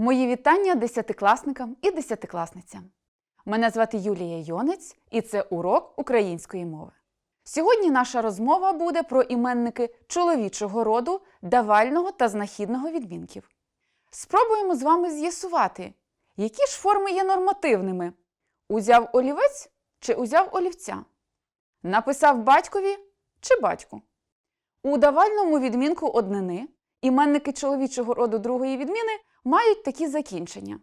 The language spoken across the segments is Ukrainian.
Мої вітання десятикласникам і десятикласницям. Мене звати Юлія Йонець, і це урок української мови. Сьогодні наша розмова буде про іменники чоловічого роду, давального та знахідного відмінків. Спробуємо з вами з'ясувати, які ж форми є нормативними: узяв олівець чи узяв олівця, написав батькові чи батьку. У давальному відмінку однини іменники чоловічого роду другої відміни мають такі закінчення: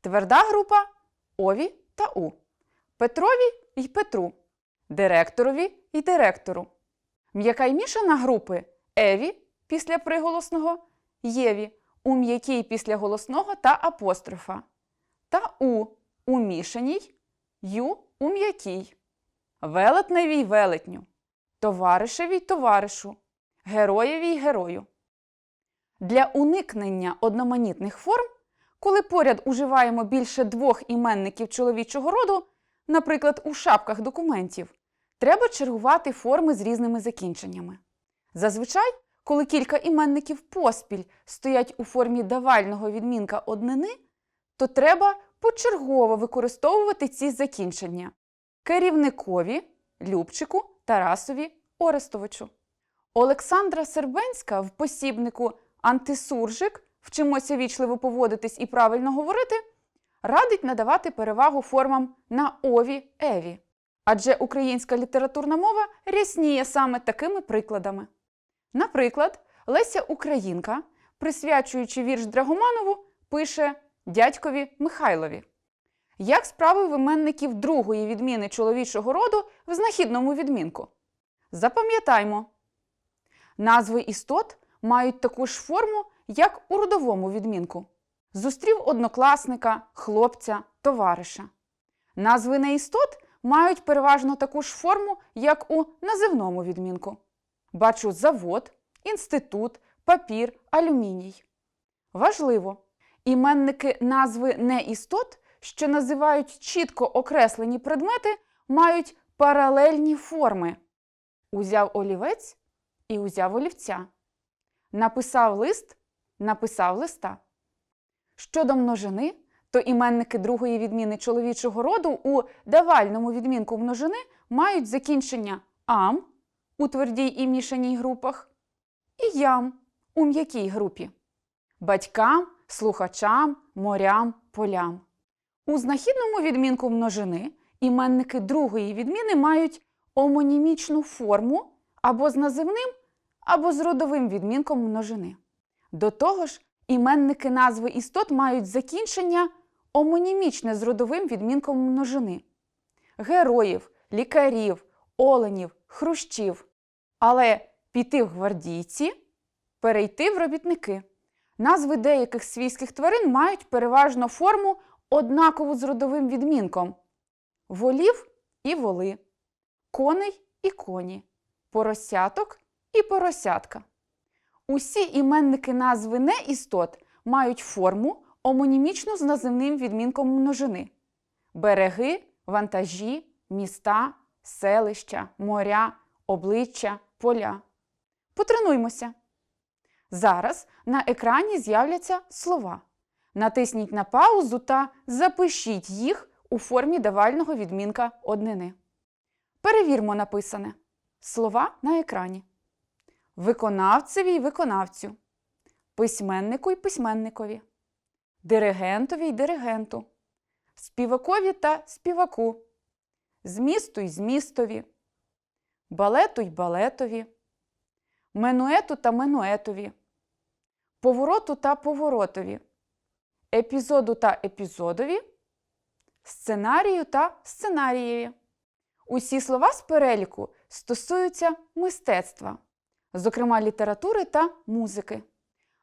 тверда група ові та у, Петрові й Петру, директорові й директору. М'яка й мішана групи еві після приголосного, єві у м'якій після голосного та апострофа, та у у мішаній, ю у м'якій, велетневі й велетню, товаришеві й товаришу, героєві й герою. Для уникнення одноманітних форм, коли поряд уживаємо більше двох іменників чоловічого роду, наприклад, у шапках документів, треба чергувати форми з різними закінченнями. Зазвичай, коли кілька іменників поспіль стоять у формі давального відмінка однини, то треба почергово використовувати ці закінчення керівникові, Любчику, Тарасові, Орестовичу. Олександра Сербенська в посібнику Антисуржик вчимося вічливо поводитись і правильно говорити, радить надавати перевагу формам на ові еві. Адже українська літературна мова рясніє саме такими прикладами. Наприклад, Леся Українка, присвячуючи вірш Драгоманову, пише дядькові Михайлові. Як справи в іменників другої відміни чоловічого роду в знахідному відмінку? Запам'ятаймо, назви істот мають таку ж форму, як у родовому відмінку. Зустрів однокласника, хлопця, товариша. Назви неістот мають переважно таку ж форму, як у називному відмінку. Бачу завод, інститут, папір, алюміній. Важливо, іменники назви неістот, що називають чітко окреслені предмети, мають паралельні форми. Узяв олівець і узяв олівця. Написав лист, написав листа. Щодо множини, то іменники другої відміни чоловічого роду у давальному відмінку множини мають закінчення ам у твердій і мішаній групах і ям у м'якій групі, батькам, слухачам, морям, полям. У знахідному відмінку множини іменники другої відміни мають омонімічну форму або з називним, або з родовим відмінком множини. До того ж, іменники назви істот мають закінчення омонімічне з родовим відмінком множини героїв, лікарів, оленів, хрущів. Але піти в гвардійці, перейти в робітники. Назви деяких свійських тварин мають переважно форму однакову з родовим відмінком волів і воли, коней і коні, поросяток і поросятка. Усі іменники назви неістот мають форму омонімічну з називним відмінком множини береги, вантажі, міста, селища, моря, обличчя, поля. Потренуймося. Зараз на екрані з'являться слова. Натисніть на паузу та запишіть їх у формі давального відмінка однини. Перевірмо написане. Слова на екрані. Виконавцеві й виконавцю. Письменнику й письменникові. Диригентові й диригенту. Співакові та співаку. Змісту й змістові. Балету й балетові. Менуету та менуетові. Повороту та поворотові. Епізоду та епізодові. Сценарію та сценарієві. Усі слова з переліку стосуються мистецтва, зокрема літератури та музики.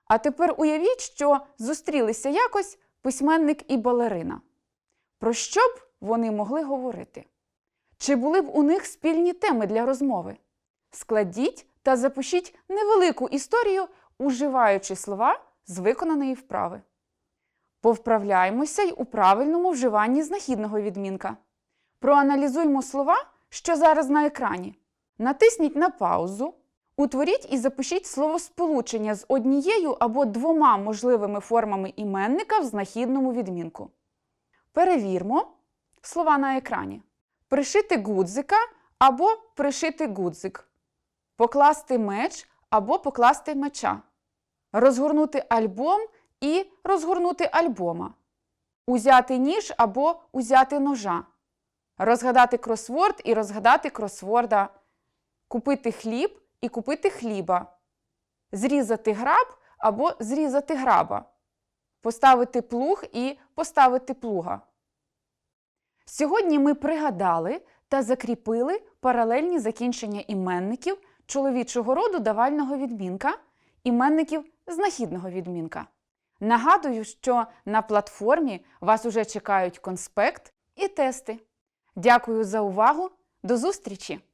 А тепер уявіть, що зустрілися якось письменник і балерина. Про що б вони могли говорити? Чи були б у них спільні теми для розмови? Складіть та запишіть невелику історію, уживаючи слова з виконаної вправи. Повправляймося й у правильному вживанні знахідного відмінка. Проаналізуймо слова, що зараз на екрані. Натисніть на паузу, Утворіть і запишіть словосполучення з однією або двома можливими формами іменника в знахідному відмінку. Перевірмо слова на екрані: пришити гудзика або пришити гудзик, покласти меч або покласти меча, розгорнути альбом і розгорнути альбома, узяти ніж або узяти ножа, розгадати кросворд і розгадати кросворда, купити хліб і купити хліба, зрізати граб або зрізати граба, поставити плуг і поставити плуга. Сьогодні ми пригадали та закріпили паралельні закінчення іменників чоловічого роду давального відмінка, іменників знахідного відмінка. Нагадую, що на платформі вас уже чекають конспект і тести. Дякую за увагу. До зустрічі!